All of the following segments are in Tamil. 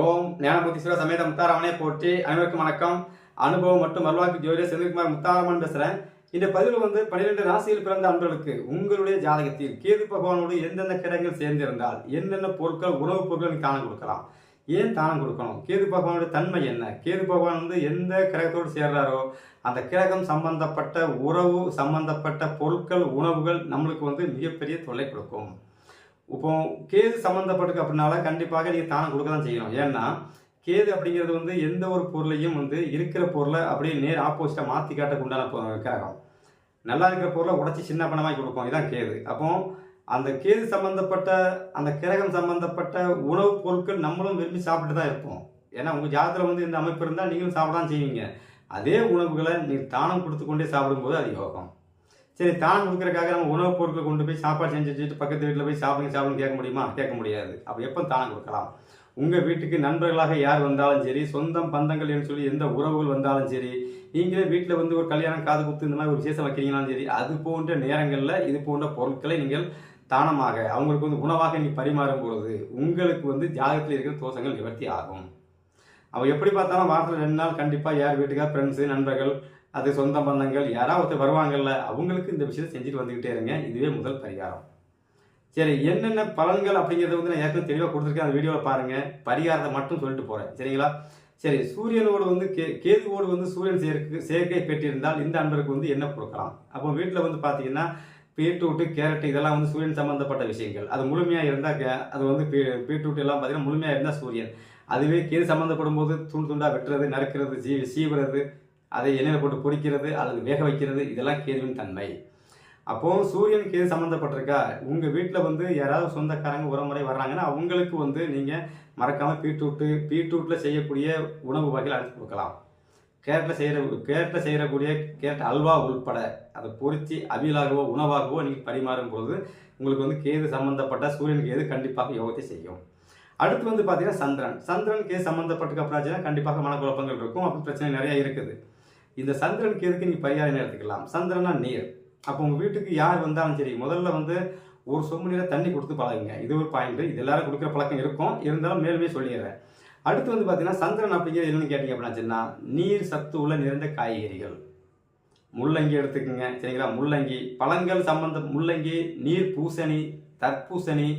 ஓம் ஞானபுத்தீஸ்வர சமேத முத்தாராமனே போற்றி. அனைவருக்கும் வணக்கம். அனுபவம் மற்றும் மருவாக்கு ஜோதிடர் செந்தில்குமார் முத்தாராமன் பேசுகிறேன் இந்த பதிவில் வந்து பன்னிரெண்டு ராசியில் பிறந்த அன்பர்களுக்கு உங்களுடைய ஜாதகத்தில் கேது பகவானோடு எந்தெந்த கிரகங்கள் சேர்ந்திருந்தால் என்னென்ன பொருட்கள் உணவுப் பொருட்கள் தானம் கொடுக்கலாம். ஏன் தானம் கொடுக்கணும்? கேது பகவானுடைய தன்மை என்ன? கேது பகவான் வந்து எந்த கிரகத்தோடு சேர்றாரோ அந்த கிரகம் சம்பந்தப்பட்ட உறவு சம்பந்தப்பட்ட பொருட்கள் உணவுகள் நம்மளுக்கு வந்து மிகப்பெரிய தொல்லை கொடுக்கும். இப்போ கேது சம்மந்தப்பட்டிருக்கு அப்படின்னால கண்டிப்பாக நீங்கள் தானம் கொடுக்க தான் செய்யணும். ஏன்னா கேது அப்படிங்கிறது வந்து எந்த ஒரு பொருளையும் வந்து இருக்கிற பொருளை அப்படியே நேர் ஆப்போசிட்டாக மாற்றி காட்டக்கு உண்டான கிரகம். நல்லா இருக்கிற பொருளை உடச்சி சின்ன பணமாக்கி கொடுப்போம் இதுதான் கேது. அப்போ அந்த கேது சம்மந்தப்பட்ட அந்த கிரகம் சம்மந்தப்பட்ட உணவுப் பொருட்கள் நம்மளும் விரும்பி சாப்பிட்டு தான் இருப்போம். ஏன்னா உங்கள் ஜாதகத்தில் வந்து இந்த அமைப்பு இருந்தால் நீங்களும் சாப்பிட தான் செய்வீங்க. அதே உணவுகளை நீங்கள் தானம் கொடுத்து கொண்டே சாப்பிடும்போது அது யோகம். சரி தானம் கொடுக்குறக்காக நம்ம உணவுப் பொருட்கள் கொண்டு போய் சாப்பாடு செஞ்சு வச்சுட்டு பக்கத்து வீட்டில் போய் சாப்பிடுங்க சாப்பிடுங்க கேட்க முடியுமா? கேட்க முடியாது. அப்போ எப்போ தானம் கொடுக்கலாம்? உங்கள் வீட்டுக்கு நண்பர்களாக யார் வந்தாலும் சரி சொந்தம் பந்தங்கள் என்று சொல்லி எந்த உறவுகள் வந்தாலும் சரி நீங்களே வீட்டில் வந்து ஒரு கல்யாணம் காது குத்து இந்த மாதிரி ஒரு விசேஷம் வைக்கிறீங்கனாலும் சரி அது போன்ற நேரங்களில் இது போன்ற பொருட்களை நீங்கள் தானமாக அவங்களுக்கு வந்து உணவாக நீங்கள் பரிமாறும் பொழுது உங்களுக்கு வந்து ஜாதகத்தில் இருக்கிற தோஷங்கள் நிவர்த்தி ஆகும். அவள் எப்படி பார்த்தாலும் வாரத்தில் ரெண்டு நாள் கண்டிப்பாக யார் வீட்டுக்காக ஃப்ரெண்ட்ஸு நண்பர்கள் அது சொந்த பந்தங்கள் யாராவது வருவாங்கள்ல வருவாங்கல்ல அவங்களுக்கு இந்த விஷயத்தை செஞ்சுட்டு வந்துக்கிட்டே இருங்க. இதுவே முதல் பரிகாரம். சரி என்னென்ன பலன்கள் அப்படிங்கிறத வந்து நான் ஏற்கனவே தெளிவாக கொடுத்துருக்கேன். அந்த வீடியோவில் பாருங்கள் பரிகாரத்தை மட்டும் சொல்லிட்டு போகிறேன் சரிங்களா? சரி சூரியனோடு வந்து கே கேதுவோடு வந்து சூரியன் சேர்க்கை சேர்க்கை பெற்றிருந்தால் இந்த அன்பருக்கு வந்து என்ன கொடுக்கலாம்? அப்போ வீட்டில் வந்து பார்த்தீங்கன்னா பீட்ரூட்டு கேரட் இதெல்லாம் வந்து சூரியன் சம்மந்தப்பட்ட விஷயங்கள். அது முழுமையாக இருந்தால் கே அது வந்து பீ பீட்ரூட் எல்லாம் பார்த்தீங்கன்னா முழுமையாக இருந்தால் சூரியன். அதுவே கேது சம்மந்தப்படும் போது துண்டு துண்டாக வெட்டுறது நறுக்கிறது சீ சீவுறது அதை எண்ணெயில் போட்டு பொறிக்கிறது அல்லது வேக வைக்கிறது இதெல்லாம் கேதுவின் தன்மை. அப்போது சூரியன் கேது சம்மந்தப்பட்டிருக்கா உங்கள் வீட்டில் வந்து யாராவது சொந்தக்காரங்க உரமுறை வர்றாங்கன்னா அவங்களுக்கு வந்து நீங்கள் மறக்காமல் பீட்ரூட்டு பீட்ரூட்டில் செய்யக்கூடிய உணவு வகைகள் அனுப்பி கொடுக்கலாம். கேரட்டில் செய்கிற கேரட்டில் செய்கிறக்கூடிய கேரட் அல்வா உள்பட அதை பொரித்து அவியலாகவோ உணவாகவோ நீங்கள் பரிமாறும் பொழுது உங்களுக்கு வந்து கேது சம்மந்தப்பட்ட சூரியன் கேது கண்டிப்பாக யோகத்தை செய்யும். அடுத்து வந்து பார்த்தீங்கன்னா சந்திரன். சந்திரன் கேது சம்மந்தப்பட்டு அப்படின்னா கண்டிப்பாக மனக்குழப்பங்கள் இருக்கும். அப்படி பிரச்சனை நிறையா இருக்குது. இந்த சந்திரனுக்கு எதுக்கு நீங்கள் பரிகாரம் எடுத்துக்கலாம்? சந்திரனா நீர். அப்போ உங்கள் வீட்டுக்கு யார் வந்தாலும் சரி முதல்ல வந்து ஒரு சொம்பு நீரை தண்ணி கொடுத்து பழகுங்க. இது ஒரு பாயிண்ட் இது எல்லாரும் கொடுக்குற பழக்கம் இருக்கும். இருந்தாலும் மேலுமே சொல்லிடுறேன். அடுத்து வந்து பார்த்தீங்கன்னா சந்திரன் அப்படிங்கிறது என்னென்னு கேட்டிங்க அப்படின்னா நீர் சத்து உள்ள நிறைந்த காய்கறிகள். முள்ளங்கி எடுத்துக்கோங்க. சரிங்களா? முள்ளங்கி. பழங்கள் சம்பந்த முள்ளங்கி நீர் பூசணி தர்பூசணி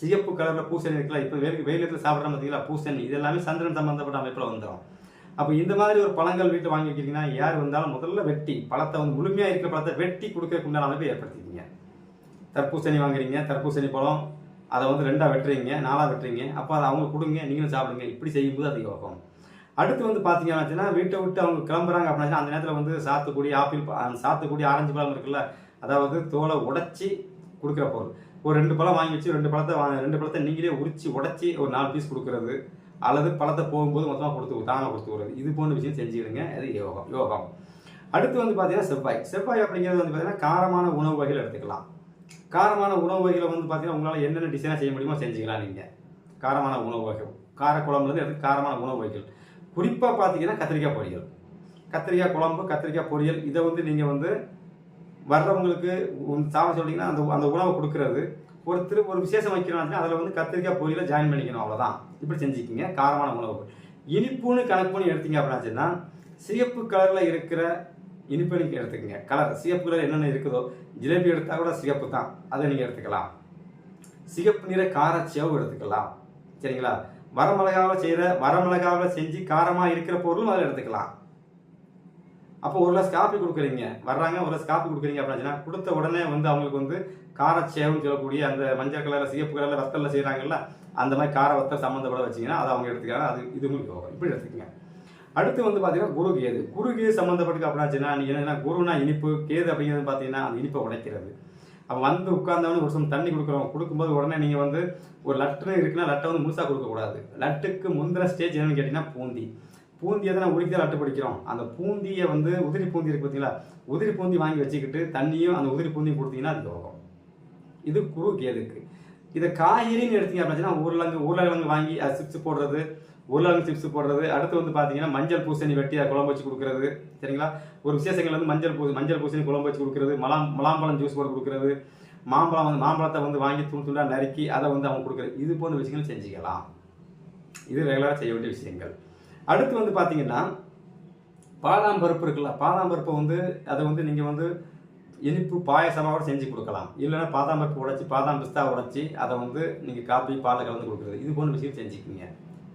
சிகப்பு கலரில் பூசணி இருக்குல்ல இப்போ வெயில் வெயிலத்தில் சாப்பிட்ற பார்த்தீங்களா பூசணி. இது எல்லாமே சந்திரன் சம்பந்தப்பட்ட அமைப்பில் வந்துடும் அப்போ இந்த மாதிரி ஒரு பழங்கள் வீட்டில் வாங்கி வைக்கிறீங்கன்னா யார் வந்தாலும் முதல்ல வெட்டி பழத்தை வந்து முழுமையாக இருக்கிற பழத்தை வெட்டி கொடுக்கக்குண்டான அமைப்பை ஏற்படுத்திக்கிங்க தர்பூசணி வாங்குறீங்க தர்பூசணி பழம் அதை வந்து ரெண்டாக வெட்டுறீங்க நாலாக வெட்டுறீங்க அப்போ அதை அவங்க கொடுங்க நீங்களும் சாப்பிடுங்க இப்படி செய்யும்போது அது யோகம். அடுத்து வந்து பார்த்தீங்கன்னா வீட்டை விட்டு அவங்க கிளம்புறாங்க அப்படின்னா அந்த நேரத்தில் வந்து சாத்துக்குடி ஆப்பிள் அந்த சாத்துக்குடி ஆரஞ்சு பழம் இருக்குல்ல அதாவது தோலை உடச்சி கொடுக்குற பொருள். ஒரு ரெண்டு பழம் வாங்கி வச்சு ரெண்டு பழத்தை ரெண்டு பழத்தை நீங்களே உரிச்சு உடச்சி ஒரு நாலு பீஸ் கொடுக்குறது. அல்லது பழத்தை போகும்போது மொத்தமாக கொடுத்து தானாக கொடுத்து விடுறது. இது போன்ற விஷயம் செஞ்சுக்கிடுங்க அது யோகம். யோகம். அடுத்து வந்து பார்த்தீங்கன்னா செவ்வாய். செவ்வாய் அப்படிங்கிறது வந்து பார்த்தீங்கன்னா காரமான உணவு வகைகள் எடுத்துக்கலாம். காரமான உணவு வகைகளை வந்து பார்த்தீங்கன்னா உங்களால் என்னென்ன டிசைனாக செய்ய முடியுமோ செஞ்சுக்கலாம் நீங்கள் காரமான உணவு வகை காரக்குழம்புலேருந்து எடுத்து காரமான உணவு வகைகள். குறிப்பாக பார்த்தீங்கன்னா கத்திரிக்காய் பொரியல். கத்திரிக்காய் குழம்பு கத்திரிக்காய் பொரியல் இதை வந்து நீங்கள் வந்து வர்றவங்களுக்கு சாப்பிட சொல்லிங்கன்னா அந்த அந்த உணவை கொடுக்கறது. ஒரு திரு ஒரு விசேஷம் வைக்கிறோம்னா அதில் வந்து கத்திரிக்காய் பொரியலை ஜாயின் பண்ணிக்கணும். அவ்வளோதான் இப்படி செஞ்சுக்கிங்க. காரமான உணவு இனிப்புன்னு கணக்கு பண்ணி எடுத்தீங்க அப்படின்னா சிகப்பு கலரில் இருக்கிற இனிப்பு நீங்கள் எடுத்துக்கங்க. கலர் சிகப்பு கலர் என்னென்ன இருக்குதோ ஜிலேபி எடுத்தால் கூட சிகப்பு தான். அதை நீங்கள் எடுத்துக்கலாம். சிகப்பு நிற கார சேவு எடுத்துக்கலாம். சரிங்களா? வரமிளகாவில் செய்கிற வரமிளகாவில் செஞ்சு காரமாக இருக்கிற பொருளும் அதில் எடுத்துக்கலாம். அப்போ ஒரு லட்சம் காப்பி கொடுக்குறீங்க. வர்றாங்க ஒரு லட்சம் காப்பி கொடுக்குறீங்க அப்படின்னா கொடுத்த உடனே வந்து அவங்களுக்கு வந்து காரச்சேவம் சொல்லக்கூடிய அந்த மஞ்சள் கலரில் சிகப்பு கலரில் வத்தலில் செய்கிறாங்கல்ல அந்த மாதிரி கார வத்தல் சம்மந்தப்பட வச்சிங்கன்னா அதை அவங்க எடுத்துக்கிறாங்க. அது இது உங்களுக்கு யோகம் இப்படி எடுத்துக்கங்க. அடுத்து வந்து பார்த்தீங்கன்னா குரு கேது. குரு கேது சம்மந்தப்பட்டு அப்படின்னா நீ என்னன்னா குருனா இனிப்பு கேது அப்படிங்கிறது பார்த்தீங்கன்னா அந்த இனிப்பை உடைக்கிறது. அவன் வந்து உட்கார்ந்தவனு ஒரு சம் தண்ணி கொடுக்குறோம். கொடுக்கும்போது உடனே நீங்கள் வந்து ஒரு லட்டுன்னு இருக்குன்னா லட்டை வந்து முழுசாக கொடுக்கக்கூடாது. லட்டுக்கு முந்தின ஸ்டேஜ் என்னன்னு கேட்டிங்கன்னா பூந்தி. பூந்தியை தான் உரிக்க லட்டு பிடிக்கிறோம் அந்த பூந்தியை வந்து உதிரி பூந்தி இருக்கு பார்த்தீங்களா? உதிரி பூந்தி வாங்கி வச்சுக்கிட்டு தண்ணியும் அந்த உதிரி பூந்தியும் கொடுத்தீங்கன்னா அது யோகம் இது குரு கேதுக்கு. இதை காய்கறின்னு எடுத்தீங்க அப்படின்னா உருளங்கு உருளைக்கிழங்கு வாங்கி அது சிப்ஸ் போடுறது உருளைக்கிழங்கு சிப்ஸ் போடுறது. அடுத்து வந்து பார்த்தீங்கன்னா மஞ்சள் பூசணி வெட்டி அதை குழம்பு வச்சு கொடுக்குறது. சரிங்களா? ஒரு விசேஷங்கள் வந்து மஞ்சள் பூ மஞ்சள் பூசணி குழம்பு வச்சு கொடுக்குறது. மலாம் மலாம்பழம் ஜூஸ் போட்டு கொடுக்குறது. மாம்பழம் வந்து மாம்பழத்தை வந்து வாங்கி துண்டு துண்டாக நறுக்கி அதை வந்து அவங்க கொடுக்குறது இது போன்ற விஷயங்கள் செஞ்சுக்கலாம். இது ரெகுலராக செய்ய வேண்டிய விஷயங்கள். அடுத்து வந்து பார்த்தீங்கன்னா பாதாம் பருப்பு இருக்குல்ல பாதாம் பருப்பை வந்து அதை வந்து நீங்கள் வந்து இனிப்பு பாயசமாக கூட செஞ்சு கொடுக்கலாம். இல்லைன்னா பாதாம் பருப்பு உடைச்சி பாதாம் பிஸ்தா உடைச்சி அதை வந்து நீங்கள் காப்பி பாலில் கலந்து கொடுக்குறது. இது போன்ற விஷயம் செஞ்சுக்கிங்க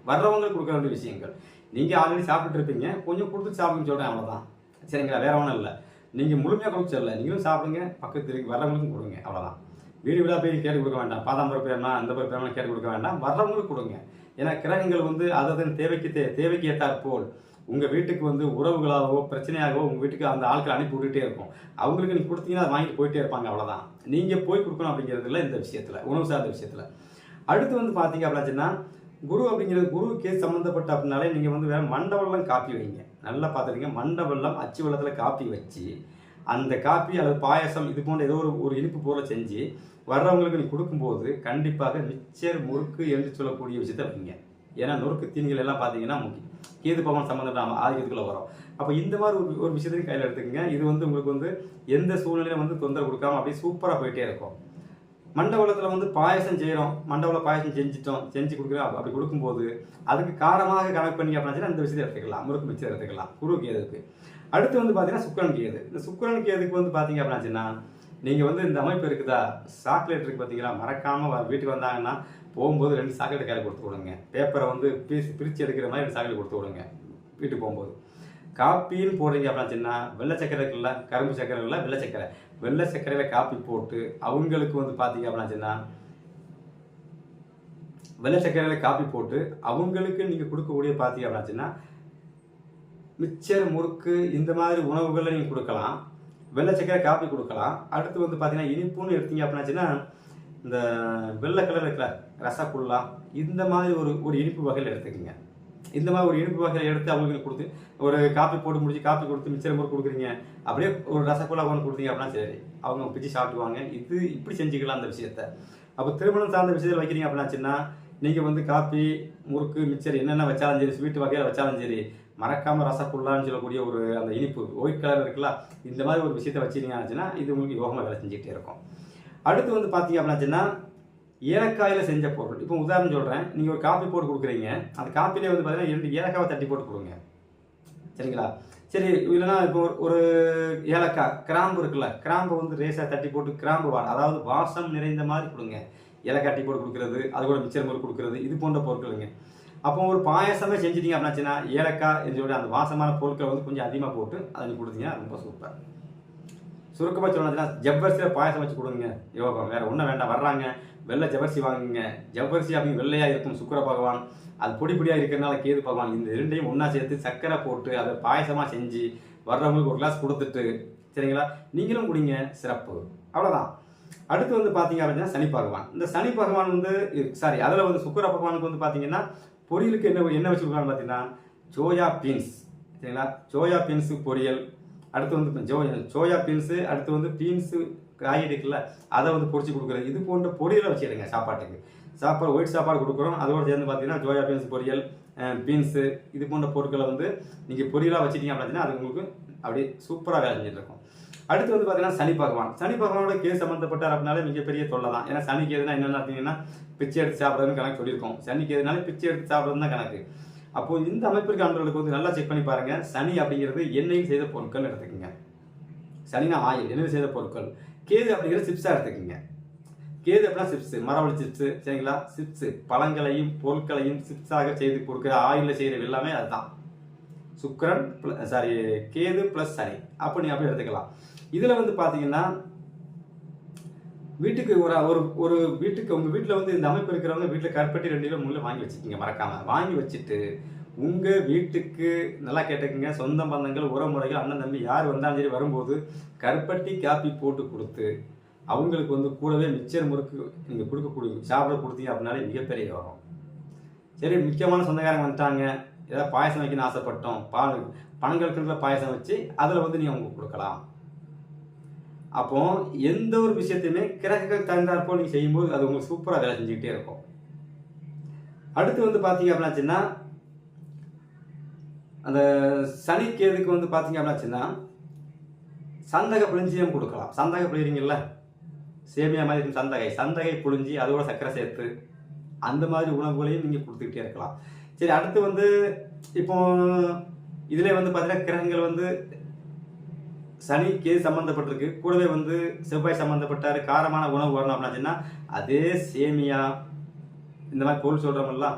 வர்றவங்களுக்கு கொடுக்க வேண்டிய விஷயங்கள். நீங்கள் ஆல்ரெடி சாப்பிட்ருப்பீங்க கொஞ்சம் கொடுத்து சாப்பிடுங்க சொல்கிறேன் அவ்வளோதான் சரிங்களா? வேற ஒன்றும் இல்லை. நீங்கள் முழுமையாக கொடுக்க சொல்லல. நீங்களும் சாப்பிடுங்க பக்கத்து இருக்கு வர்றவங்களுக்கும் கொடுங்க அவ்வளோதான் வீடு வீடாக போய் கேட்டு கொடுக்க வேண்டாம். பாதாம் பருப்பு வேணா அந்த பருப்பு வேணா கேட்டு கொடுக்க வேண்டாம். வர்றவங்களுக்கு கொடுங்க. ஏன்னா கிரகங்கள் வந்து அதன் தேவைக்கு தே தேவைக்கு ஏற்றாற்போல் உங்கள் வீட்டுக்கு வந்து உறவுகளாகவோ பிரச்சனையாகவோ உங்கள் வீட்டுக்கு அந்த ஆட்கள் அனுப்பி விட்டுட்டே இருக்கும். அவங்களுக்கு நீங்கள் கொடுத்தீங்கன்னா அதை வாங்கிட்டு போயிட்டே இருப்பாங்க அவ்வளோதான் நீங்கள் போய் கொடுக்கணும் அப்படிங்கிறதுல இந்த விஷயத்தில் உணவு சார்ந்த விஷயத்தில். அடுத்து வந்து பார்த்தீங்க அப்படின்னா குரு அப்படிங்கிறது குருவுக்கே சம்மந்தப்பட்ட அப்படின்னாலே நீங்கள் வந்து வேறு மண்டபெல்லாம் காப்பி வைங்க. நல்லா பார்த்துருங்க மண்டபெல்லாம் அச்சு வெள்ளத்தில் காப்பி வச்சு அந்த காப்பி அல்லது பாயசம் இது போன்ற ஏதோ ஒரு ஒரு இனிப்பு பொருளை செஞ்சு வர்றவங்களுக்கு நீ கொடுக்கும்போது கண்டிப்பாக மிச்சர் முறுக்கு என்று சொல்லக்கூடிய விஷயத்தை வைங்க. ஏன்னா நொறுக்கு தீனிகள் எல்லாம் பார்த்தீங்கன்னா முக்கியம் கேது பவன் சம்மந்தப்பட்ட ஆதிக்கத்துக்குள்ளே வரும். அப்போ இந்த மாதிரி ஒரு ஒரு விஷயத்தையும் கையில் எடுத்துக்கோங்க. இது வந்து உங்களுக்கு வந்து எந்த சூழ்நிலையில வந்து தொந்தரவு கொடுக்காம அப்படியே சூப்பராக போயிட்டே இருக்கும். மண்டபத்தில் வந்து பாயசம் செய்கிறோம் மண்டபல பாயசம் செஞ்சுட்டோம் செஞ்சு கொடுக்குறோம் அப்படி கொடுக்கும்போது அதுக்கு காரமாக கணக்கு பண்ணி அப்படின்னா அந்த விஷயத்தை எடுத்துக்கலாம் முறுக்கு மிச்சம் எடுத்துக்கலாம் குரு கேதுக்கு. அடுத்து வந்து பார்த்தீங்கன்னா சுக்கரன் கேது. இந்த சுக்கரன் கேதுக்கு வந்து பார்த்தீங்க அப்படின்னா நீங்கள் வந்து இந்த அமைப்பு இருக்குதா? சாக்லேட் இருக்கு பார்த்தீங்களா மறக்காமல் வீட்டுக்கு வந்தாங்கன்னா போகும்போது ரெண்டு சாக்லேட் கையில் கொடுத்து விடுங்க. பேப்பரை வந்து பீஸ் பிரித்து எடுக்கிற மாதிரி ரெண்டு சாக்லேட் கொடுத்து விடுங்க வீட்டுக்கு போகும்போது. காப்பின்னு போடுறீங்க அப்படின்னா வெள்ளை சக்கரை இருக்குல்ல கரும்பு சக்கரை இல்லை வெள்ளை சக்கரை. வெள்ளை சர்க்கரையில் காப்பி போட்டு அவங்களுக்கு வந்து பார்த்தீங்க அப்படின்னா வெள்ளை சர்க்கரையில் காப்பி போட்டு அவங்களுக்கு நீங்கள் கொடுக்கக்கூடிய பார்த்தீங்க அப்படின்னா மிச்சர் முறுக்கு இந்த மாதிரி உணவுகளை நீங்கள் கொடுக்கலாம். வெள்ளை சர்க்கரை காப்பி கொடுக்கலாம். அடுத்து வந்து பார்த்தீங்கன்னா இனிப்புன்னு எடுத்தீங்க அப்படின்னாச்சுன்னா இந்த வெள்ளை கலர் இருக்கிற ரசகுல்லா இந்த மாதிரி ஒரு ஒரு இனிப்பு வகையில் எடுத்துக்கோங்க. இந்த மாதிரி ஒரு இனிப்பு வகையை எடுத்து அவங்களுக்கு கொடுத்து ஒரு காப்பி போட்டு முடிச்சு காப்பி கொடுத்து மிச்சம் போட்டு கொடுக்குறீங்க அப்படியே ஒரு ரசகுல்லா ஒன்று கொடுத்தீங்க அப்படின்னா சரி. அவங்க பிச்சு சாப்பிடுவாங்க இது இப்படி செஞ்சுக்கலாம் அந்த விஷயத்த. அப்போ திருமணம் சார்ந்த விஷயத்தில் வைக்கிறீங்க அப்படின்னாச்சுன்னா நீங்கள் வந்து காப்பி முறுக்கு மிச்சர் என்னென்ன வச்சாலும் சரி ஸ்வீட் வகையில் வச்சாலும் சரி மறக்காமல் ரசகுல்லான்னு சொல்லக்கூடிய ஒரு அந்த இனிப்பு ஒயிட் கலர் இருக்குல்ல இந்த மாதிரி ஒரு விஷயத்தை வச்சிருந்தீங்கன்னா இது உங்களுக்கு யோகமாக வேலை செஞ்சுக்கிட்டே இருக்கும். அடுத்து வந்து பார்த்தீங்க அப்படின்னாச்சுன்னா ஏலக்காயில் செஞ்ச பொருள். இப்போ உதாரணம் சொல்கிறேன் நீங்கள் ஒரு காப்பி போட்டு கொடுக்குறீங்க. அந்த காப்பிலே வந்து பார்த்தீங்கன்னா இரண்டு ஏலக்காவை தட்டி போட்டு கொடுங்க. சரிங்களா? சரி இல்லைன்னா இப்போ ஒரு- ஒரு ஏலக்காய் கிராம்பு இருக்குல்ல கிராம்பு வந்து ரேஸாக தட்டி போட்டு கிராம்பு வா அதாவது வாசம் நிறைந்த மாதிரி கொடுங்க. ஏலக்காய் தட்டி போட்டு கொடுக்குறது அது கூட மிச்சர் முறுக்கு கொடுக்குறது இது போன்ற பொருட்களுங்க. அப்போ ஒரு பாயசமே செஞ்சிட்டீங்க அப்படின்னாச்சுன்னா ஏலக்காய் என்று சொல்லி அந்த வாசமான பொருட்களை வந்து கொஞ்சம் அதிகமாக போட்டு அதை நீ கொடுத்தீங்கன்னா ரொம்ப சூப்பர். சுருக்கமாக சொல்லணும்னா ஜவ்வரிசியில் பாயசம் வச்சு கொடுங்க. யோகம் வேறு ஒன்றும் வேண்டாம். வர்றாங்க. வெள்ளை ஜவர்சி வாங்குங்க. ஜவர்சி அப்படிங்க வெள்ளையாக இருக்கும் சுக்கர பகவான். அது பொடி பொடியாக இருக்கிறனால கேது பகவான். இந்த ரெண்டையும் ஒன்றா சேர்த்து சர்க்கரை போட்டு அதை பாயசமாக செஞ்சு வர்றவங்களுக்கு ஒரு கிளாஸ் கொடுத்துட்டு சரிங்களா? நீங்களும் குடிங்க சிறப்பு. அவ்வளோதான் அடுத்து வந்து பார்த்தீங்க அப்படின்னா சனி பகவான். இந்த சனி பகவான் வந்து சாரி அதில் வந்து சுக்கர பகவானுக்கு வந்து பார்த்தீங்கன்னா பொரியலுக்கு என்ன என்ன வச்சு பார்த்தீங்கன்னா சோயா பீன்ஸ் சரிங்களா? சோயா பீன்ஸு பொரியல். அடுத்து வந்து சோயா பீன்ஸு அடுத்து வந்து பீன்ஸு காய் இருக்குல்ல அதை வந்து பொரிச்சு கொடுக்குறோம் இது போன்ற பொரியலை வச்சுருங்க சாப்பாட்டுக்கு. சாப்பாடு ஒயிட் சாப்பாடு கொடுக்குறோம். அதோட சேர்ந்து பார்த்தீங்கன்னா ஜோயா பீன்ஸ் பொரியல் பீன்ஸு இது போன்ற பொருட்களை வந்து நீங்கள் பொரியலாக வச்சிட்டீங்க அப்படின்னா அது உங்களுக்கு அப்படியே சூப்பராக வேலை செஞ்சுட்டு இருக்கும். அடுத்து வந்து பார்த்தீங்கன்னா சனி பகவான். சனி பகவானோட கேஸ் சம்மந்தப்பட்டார் அப்படின்னாலே மிகப்பெரிய தொல்லை தான். ஏன்னா சனிக்கு எதுனா என்னென்ன பார்த்தீங்கன்னா பிச்சை எடுத்து சாப்பிட்றதுன்னு கணக்கு சொல்லியிருக்கோம். சனிக்கு எதுனாலும் பிச்சை எடுத்து சாப்பிட்றது தான் கணக்கு. அப்போ இந்த அமைப்பிற்கு ஆண்டவர்களுக்கு வந்து நல்லா செக் பண்ணி பாருங்க. சனி அப்படிங்கிறது எண்ணெயில் செய்த பொருட்கள் எடுத்துக்கோங்க. சனினா ஆயில் எண்ணெயில் செய்த பொருட்கள். கேது அப்படிங்கிற சிப்ஸாக எடுத்துக்கோங்க. கேது அப்படின்னா சிப்ஸு மரவழி சிப்ஸு சரிங்களா? சிப்ஸு பழங்களையும் பொருட்களையும் சிப்ஸாக செய்து கொடுக்குற ஆயிலில் செய்கிறது எல்லாமே அதுதான். சுக்கிரன் சாரி கேது ப்ளஸ் சனி. அப்போ நீ அப்படி எடுத்துக்கலாம். இதில் வந்து பார்த்தீங்கன்னா வீட்டுக்கு ஒரு ஒரு ஒரு வீட்டுக்கு உங்கள் வீட்டில் வந்து இந்த அமைப்பு இருக்கிறவங்க வீட்டில் கற்பட்டி ரெண்டு கிலோ முள்ள வாங்கி வச்சுக்கிங்க மறக்காமல் வாங்கி வச்சுட்டு உங்கள் வீட்டுக்கு நல்லா கேட்டுக்கங்க. சொந்த பந்தங்கள் உறமுறைகள் அண்ணன் தம்பி யார் வந்தாலும் சரி வரும்போது கருப்பட்டி காப்பி போட்டு கொடுத்து அவங்களுக்கு வந்து கூடவே மிச்சர் முறுக்கு நீங்கள் கொடுக்கக்கூடிய சாப்பிட கொடுத்தீங்க அப்படின்னாலே மிகப்பெரிய வரும் சரி முக்கியமான சொந்தக்காரங்க வந்துட்டாங்க. ஏதாவது பாயசம் வைக்கணும்னு ஆசைப்பட்டோம். பால் பனங்கற்கண்டுல பாயசம் வச்சு அதில் வந்து நீங்கள் அவங்களுக்கு கொடுக்கலாம். அப்போ எந்த ஒரு விஷயத்தையுமே கிரகங்கள் தகுந்தாற்போல் நீங்கள் செய்யும்போது அது உங்களுக்கு சூப்பராக வேலை செஞ்சுக்கிட்டே இருக்கும். அடுத்து வந்து பார்த்தீங்க அப்படின்னாச்சுன்னா அந்த சனிக்கேதுக்கு வந்து பார்த்தீங்க அப்படின்னாச்சுன்னா சந்தக புளிஞ்சியும் கொடுக்கலாம். சந்தக புளிறீங்கல்ல சேமியா மாதிரி இருக்கும் சந்தகை. சந்தகை புளிஞ்சி அதோட சர்க்கரை சேர்த்து அந்த மாதிரி உணவுகளையும் நீங்கள் கொடுத்துக்கிட்டே இருக்கலாம். சரி அடுத்து வந்து இப்போ இதில் வந்து பார்த்தீங்கன்னா கிரகங்கள் வந்து சனி கேது சம்மந்தப்பட்டிருக்கு கூடவே வந்து செவ்வாய் சம்மந்தப்பட்டார் காரமான உணவு வரணும் அப்படின்னா அதே சேமியா இந்த மாதிரி பொருள் சொல்கிறோம்ல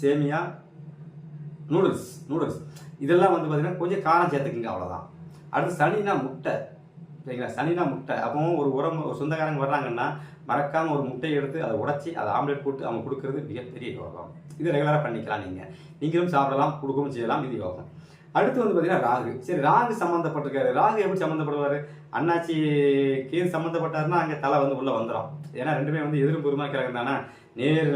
சேமியா நூடுல்ஸ் நூடுல்ஸ் இதெல்லாம் வந்து பார்த்தீங்கன்னா கொஞ்சம் காரம் சேர்த்துக்குங்க அவ்வளோதான் அடுத்து சனினா முட்டை. சரிங்களா? சனினா முட்டை. அப்போ ஒரு உரம் ஒரு சொந்தக்காரங்க வர்றாங்கன்னா மறக்காமல் ஒரு முட்டையை எடுத்து அதை உடைச்சி அதை ஆம்லேட் போட்டு அவங்க கொடுக்குறது மிகப்பெரிய யோகம். இது ரெகுலராக பண்ணிக்கலாம் நீங்கள் நீங்களும் சாப்பிடலாம் கொடுக்கவும் செய்யலாம் இது யோகம். அடுத்து வந்து பார்த்தீங்கன்னா ராகு. சரி ராகு சம்மந்தப்பட்டிருக்காரு ராகு எப்படி சம்மந்தப்படுவார் அண்ணாச்சி கீழ் சம்மந்தப்பட்டாருன்னா அங்கே தலை வந்து உள்ளே வந்துடும் ஏன்னா ரெண்டுமே வந்து எதிரும் பொறுமா தானே. நேர்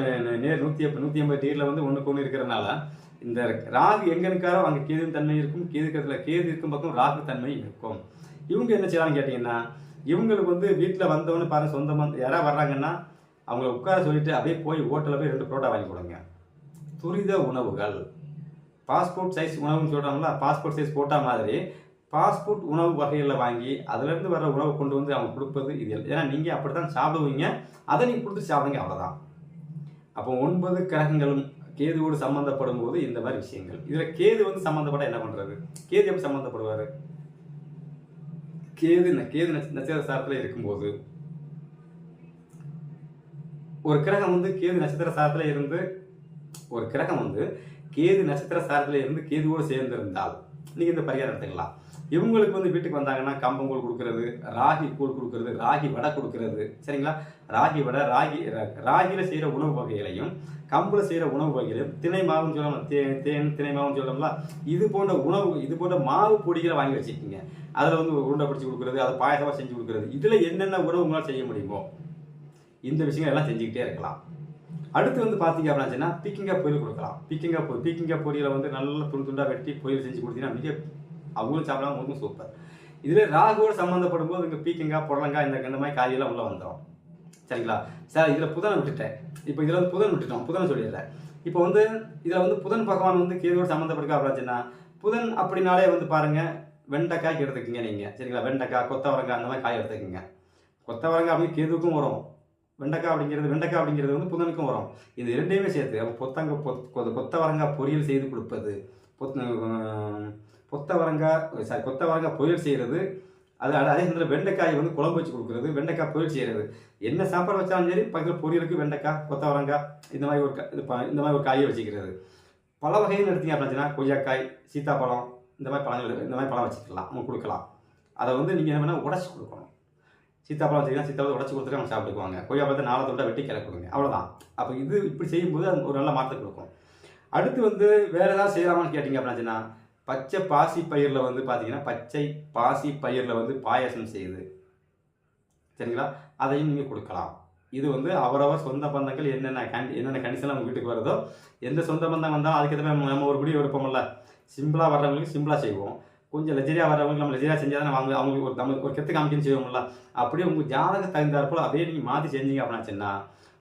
நேர் நூற்றி நூற்றி ஐம்பது டிகிரியில் வந்து ஒன்றுக்கு ஒன்று இருக்கிறனால இந்த ராகு எங்க இருக்காரோ அங்கே கேது தன்மை இருக்கும் கேது இருக்கிறதுல கேது இருக்கும் பக்கம் ராகு தன்மை இருக்கும். இவங்க என்ன செய்யலாம்னு கேட்டிங்கன்னா இவங்களுக்கு வந்து வீட்டில் வந்தவொன்னு பாருங்க சொந்த யாராக வர்றாங்கன்னா அவங்கள உட்கார சொல்லிட்டு அப்படியே போய் ஹோட்டலில் போய் ரெண்டு புரோட்டா வாங்கி கொடுங்க. துரித உணவுகள். பாஸ்போர்ட் சைஸ் உணவுன்னு சொல்கிறாங்களா பாஸ்போர்ட் சைஸ் போட்டா மாதிரி பாஸ்போர்ட் உணவு வகைகளில் வாங்கி அதுலேருந்து வர உணவு கொண்டு வந்து அவங்க கொடுப்பது இது. ஏன்னா நீங்கள் அப்படி தான் சாப்பிடுவீங்க அதை நீங்கள் கொடுத்து சாப்பிடுங்க அவ்வளோதான் அப்போ ஒன்பது கிரகங்களும் கேதுவோடு சம்மந்தப்படும் போது இந்த மாதிரி விஷயங்கள். இதில் கேது வந்து சம்மந்தப்பட்ட என்ன பண்ணுறது கேது எப்படி சம்மந்தப்படுவார் கேது ந- கேது நட்ச- இருக்கும்போது ஒரு கிரகம் வந்து கேது நட்சத்திர சாரத்தில் இருந்து ஒரு கிரகம் வந்து கேது நட்சத்திர சாரத்தில் இருந்து கேதுவோடு சேர்ந்திருந்தால் நீங்கள் இந்த பரிகாரம் எடுத்துக்கலாம் இவங்களுக்கு வந்து வீட்டுக்கு வந்தாங்கன்னா கம்பங்கூழ் கொடுக்கறது ராகி கூழ் கொடுக்கறது ராகி வடை கொடுக்கறது. சரிங்களா? ராகி வடை ராகி ரா- செய்கிற உணவு வகைகளையும் கம்பில் செய்கிற உணவு வகைகளையும் திணை மாவுன்னு சொல்லலாம் தே தேன் திணை மாவுன்னு சொல்லலாம்ல இது போன்ற உணவு இது போன்ற மாவு பொடிகளை வாங்கி வச்சுருக்கீங்க. அதில் வந்து உருண்டை பிடிச்சி கொடுக்குறது அதை பாயசமாக செஞ்சு கொடுக்குறது. இதில் என்னென்ன உணவு உங்களால் செய்ய முடியுமோ இந்த விஷயங்கள் எல்லாம் செஞ்சுக்கிட்டே இருக்கலாம். அடுத்து வந்து பார்த்தீங்க அப்படின்னா பீக்கிங்காக பொரியல் கொடுக்கலாம். பீக்கிங்காக பொ பீக்கிங்காக பொரியலை வந்து நல்லா துண்டு துண்டாக வெட்டி பொரியல் செஞ்சு கொடுத்தீங்கன்னா மிக அவங்களும் சாப்பிடலாம் அவங்களுக்கும் சூப்பர் இதில் ராகுவோடு சம்மந்தப்படும் போது இங்கே பீக்கிங்காய் புடலங்காய் இந்த இந்த மாதிரி காயெல்லாம் உள்ளே வந்துடும் சரிங்களா? சார் இதில் புதனை விட்டுட்டேன். இப்போ இதில் வந்து புதன் விட்டுட்டோம். புதனை சொல்லிடுறேன். இப்போ வந்து இதில் வந்து புதன் பகவான் வந்து கேதுவோடு சம்மந்தப்பட்டிருக்கா அப்படின்னா புதன் அப்படின்னாலே வந்து பாருங்கள் வெண்டைக்காய்க்கு எடுத்துக்கோங்க நீங்கள் சரிங்களா? வெண்டைக்காய் கொத்தவரங்காய் அந்த மாதிரி காய் எடுத்துக்கோங்க. கொத்தவரங்காய் அப்படின்னு கேதுவுக்கும் வரும். வெண்டைக்காய் அப்படிங்கிறது வெண்டைக்காய் அப்படிங்கிறது வந்து புதனுக்கும் வரும். இது ரெண்டையுமே சேர்த்து அப்போ பொத்தங்க பொத் கொ- கொத்தவரங்காய் பொரியல் செய்து கொடுப்பது. பொத் உம், கொத்தவரங்காய் சாரி கொத்தவரங்காய் பொரியல் செய்கிறது அது அதே சமயத்தில் வெண்டைக்காய் வந்து குழம்பு வச்சு கொடுக்குறது வெண்டைக்காய் பொரியல் செய்கிறது என்ன சாப்பாடு வச்சாலும் சரி பக்கத்தில் பொரியலுக்கு வெண்டைக்காய் கொத்தவரங்காய் இந்த மாதிரி ஒரு க- இது இந்த மாதிரி ஒரு காயை வச்சுக்கிறது. பல வகைன்னு எடுத்தீங்க அப்படின்னா கொய்யாக்காய் சீத்தாப்பழம் இந்த மாதிரி பழங்கள் இந்த மாதிரி பழம் வச்சுக்கலாம் அவங்க கொடுக்கலாம். அதை வந்து நீங்கள் என்ன பண்ணால் உடச்சி கொடுக்கணும். சீத்தாப்பழம் வச்சிங்கன்னா சீத்தாப்பழம் உடச்சி கொடுத்துட்டு அவங்க சாப்பிட்டுக்குவாங்க. கொய்யாப்பழத்தை நாலு தொட்டா வெட்டி கிளை கொடுங்க. அவ்வளோதான் அப்போ இது இப்படி செய்யும்போது அது ஒரு நல்ல மாற்றத்தை கொடுக்கும். அடுத்து வந்து வேறு ஏதாவது செய்யலாமான்னு கேட்டிங்க அப்படின்னா பச்சை பாசி பயிரில் வந்து பார்த்தீங்கன்னா பச்சை பாசி பயிரில் வந்து பாயாசம் செய்யுது. சரிங்களா? அதையும் நீங்கள் கொடுக்கலாம். இது வந்து அவரவர் சொந்த பந்தங்கள் என்னென்ன கண்டி என்னென்ன கண்டிஷன் அவங்க வீட்டுக்கு வருதோ எந்த சொந்த பந்தம் வந்தாலும் அதுக்கேற்ற மாதிரி நம்ம ஒரு முடிவு எடுப்போம்ல சிம்பிளாக வர்றவங்களுக்கு சிம்பிளாக செய்வோம். கொஞ்சம் லெஜரியாக வர்றவங்களுக்கு நம்ம லெஜரியாக செஞ்சால் தான் அவங்க அவங்களுக்கு ஒரு நம்ம ஒரு கெத்து காமிக்கன்னு செய்வோம்ல. அப்படியே உங்கள் ஜாதக தகுந்தாற்போல் அப்படியே நீங்கள் மாற்றி செஞ்சீங்க அப்படின்னாச்சுன்னா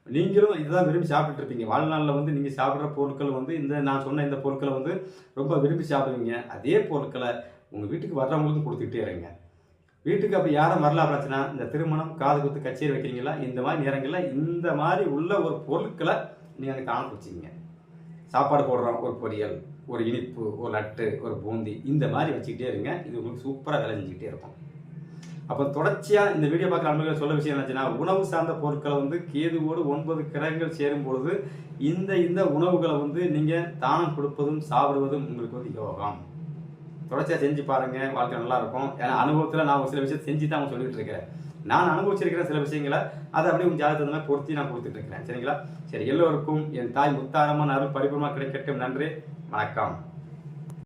நீங்களும் இதுதான் விரும்பி சாப்பிட்டுட்டு இருப்பீங்க. வாழ்நாளில் வந்து நீங்கள் சாப்பிட்ற பொருட்கள் வந்து இந்த நான் சொன்ன இந்த பொருட்களை வந்து ரொம்ப விரும்பி சாப்பிடுவீங்க. அதே பொருட்களை உங்கள் வீட்டுக்கு வர்றவங்களுக்கும் கொடுத்துக்கிட்டே இருங்க. வீட்டுக்கு அப்போ யாரும் வரல அப்படின்னா இந்த திருமணம் காது குத்து கச்சேரி வைக்கிறீங்களா? இந்த மாதிரி நேரங்களில் இந்த மாதிரி உள்ள ஒரு பொருட்களை நீங்கள் அங்கே காண வச்சுக்கிங்க. சாப்பாடு போடுறோம் ஒரு பொரியல். ஒரு இனிப்பு ஒரு லட்டு ஒரு பூந்தி இந்த மாதிரி வச்சுக்கிட்டே இருங்க. இது உங்களுக்கு சூப்பராக வேலை செஞ்சுக்கிட்டே இருக்கும். அப்போ தொடர்ச்சியாக இந்த வீடியோ பார்க்குற அன்பர்கள் சொல்ல விஷயம் என்னச்சுன்னா உணவு சார்ந்த பொருட்களை வந்து கேதுவோடு ஒன்பது கிரகங்கள் சேரும் பொழுது இந்த இந்த உணவுகளை வந்து நீங்கள் தானம் கொடுப்பதும் சாப்பிடுவதும் உங்களுக்கு வந்து யோகம். தொடர்ச்சியாக செஞ்சு பாருங்கள் வாழ்க்கை நல்லாயிருக்கும் ஏன்னா அனுபவத்தில் நான் ஒரு சில விஷயத்தை செஞ்சு தான் அவங்க சொல்லிட்டு இருக்கிறேன். நான் அனுபவிச்சிருக்கிற சில விஷயங்களை அதை அப்படியே உங்கள் ஜாதகத்தை மாதிரி பொருத்தி நான் கொடுத்துட்டு இருக்கிறேன். சரிங்களா? சரி எல்லோருக்கும் என் தாய் முத்தாரமான அருள் பரிபூர்ணமாக கிடைக்கட்டும். நன்றி. வணக்கம்.